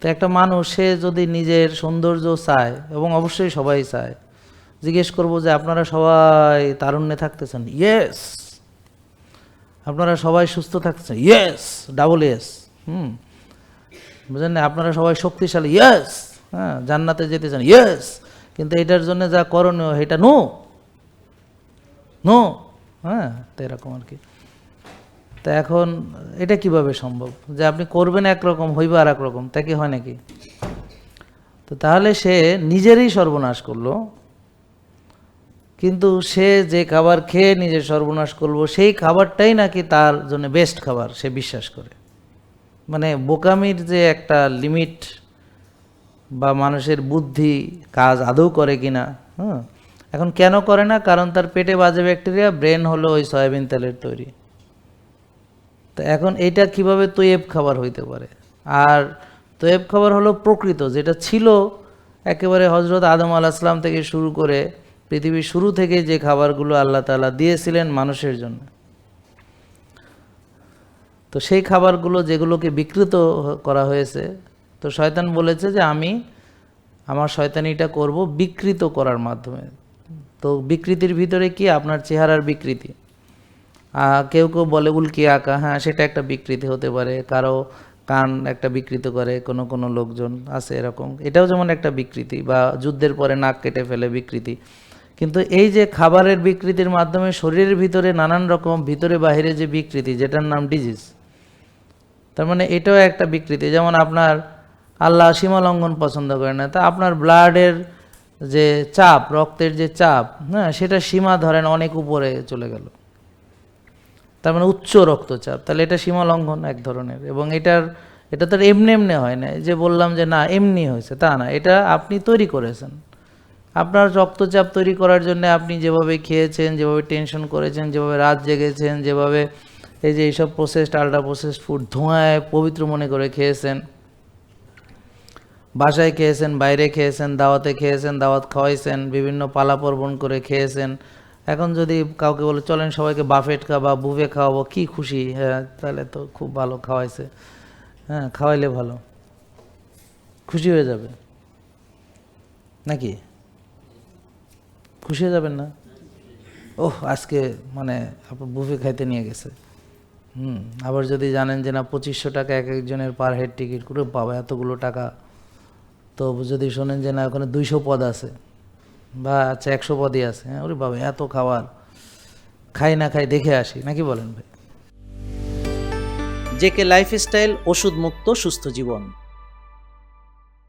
তো একটা মানুষ, সে যদি নিজের সৌন্দর্য চায়, এবং অবশ্যই সবাই চায়, জিজ্ঞেস করব যে আপনারা সবাই তারুণ্যে থাকতেছেন? ইয়েস আপনারা সবাই সুস্থ থাকতেছেন? Yes double yes hmm. বুঝলেন? আপনারা সবাই শক্তিশালী? ইয়েস হ্যাঁ জান্নাতে যেতে চান ইয়েস কিন্তু এটার জন্য যা করণীয়, এটা নো নো হ্যাঁ তো এরকম আর কি। তা এখন এটা কীভাবে সম্ভব? যে আপনি করবেন একরকম, হইবে আর একরকম তা কি হয় নাকি? তো তাহলে সে নিজেরই সর্বনাশ করল, কিন্তু সে যে খাবার খেয়ে নিজের সর্বনাশ করব সেই খাবারটাই নাকি তার জন্য বেস্ট খাবার, সে বিশ্বাস করে। মানে বোকামির যে একটা লিমিট বা মানুষের বুদ্ধি, কাজ আদৌ করে কি না হ্যাঁ এখন কেন করে না? কারণ তার পেটে বাজে ব্যাকটেরিয়া ব্রেন হলো ওই সয়াবিন তেলের তৈরি। তো এখন এটা কীভাবে তৈয়ব খাবার হইতে পারে? আর তৈয়ব খাবার হলো প্রকৃত, যেটা ছিল একেবারে হজরত আদম আলাহিসাম থেকে শুরু করে পৃথিবীর শুরু থেকে যে খাবারগুলো আল্লাহ তাআলা দিয়েছিলেন মানুষের জন্য। তো সেই খাবারগুলো যেগুলোকে বিকৃত করা হয়েছে, তো শয়তান বলেছে যে আমি আমার শয়তানিটা করব বিকৃত করার মাধ্যমে। তো বিকৃতির ভিতরে কি? আপনার চেহারার বিকৃতি। কেউ কেউ বলে উল্কি আঁকা হ্যাঁ সেটা একটা বিকৃতি হতে পারে। কারও কান একটা বিকৃত করে, কোনো কোনো লোকজন আছে এরকম। এটাও যেমন একটা বিকৃতি বা যুদ্ধের পরে নাক কেটে ফেলে বিকৃতি। কিন্তু এই যে খাবারের বিকৃতির মাধ্যমে শরীরের ভিতরে নানান রকম ভিতরে বাইরে যে বিকৃতি, যেটার নাম ডিজিজ তার মানে এটাও একটা বিকৃতি। যেমন আপনার আল্লাহ সীমা লঙ্ঘন পছন্দ করে না, তা আপনার ব্লাডের যে চাপ, রক্তের যে চাপ হ্যাঁ সেটা সীমা ধরেন অনেক উপরে চলে গেল। তার মানে উচ্চ রক্তচাপ, তাহলে এটা সীমা লঙ্ঘন এক ধরনের। এবং এটার, এটা তো এমনি এমনি হয় না যে বললাম যে না, এমনি হয়েছে, তা না, এটা আপনি তৈরি করেছেন। আপনার রক্তচাপ তৈরি করার জন্য আপনি যেভাবে খেয়েছেন, যেভাবে টেনশন করেছেন, যেভাবে রাত জেগেছেন, যেভাবে এই যে এইসব প্রসেসড আল্ট্রা প্রসেসড ফুড ধোঁয়ায় পবিত্র মনে করে খেয়েছেন, বাসায় খেয়েছেন, বাইরে খেয়েছেন, দাওয়াতে খেয়েছেন, দাওয়াত খাওয়াইছেন, বিভিন্ন পালা পর্বণ করে খেয়েছেন এখন যদি কাউকে বলে, চলেন সবাইকে বাফেট খাওয়া বুফে খাওয়াবো, কি খুশি? হ্যাঁ তাহলে তো খুব ভালো, খাওয়াইছে। হ্যাঁ খাওয়াইলে ভালো। খুশি হয়ে যাবে। নাকি? খুশি হয়ে যাবেন না? ওহ, আজকে মানে আপনার বুফে খাইতে নিয়ে গেছে। হুম, আবার যদি জানেন যে না, পঁচিশশো টাকা এক একজনের পার হেড টিকিট করে পাবা, এতগুলো টাকা। তো যদি শোনেন যে না, ওখানে দুইশো পদ আছে। বা আচ্ছা একশো পদই আছে। হ্যাঁ ওরে বাবা, এত খাওয়ার খাই না খাই দেখে আসি, নাকি বলেন ভাই? জেকে লাইফস্টাইল ওষুধ মুক্ত সুস্থ জীবন।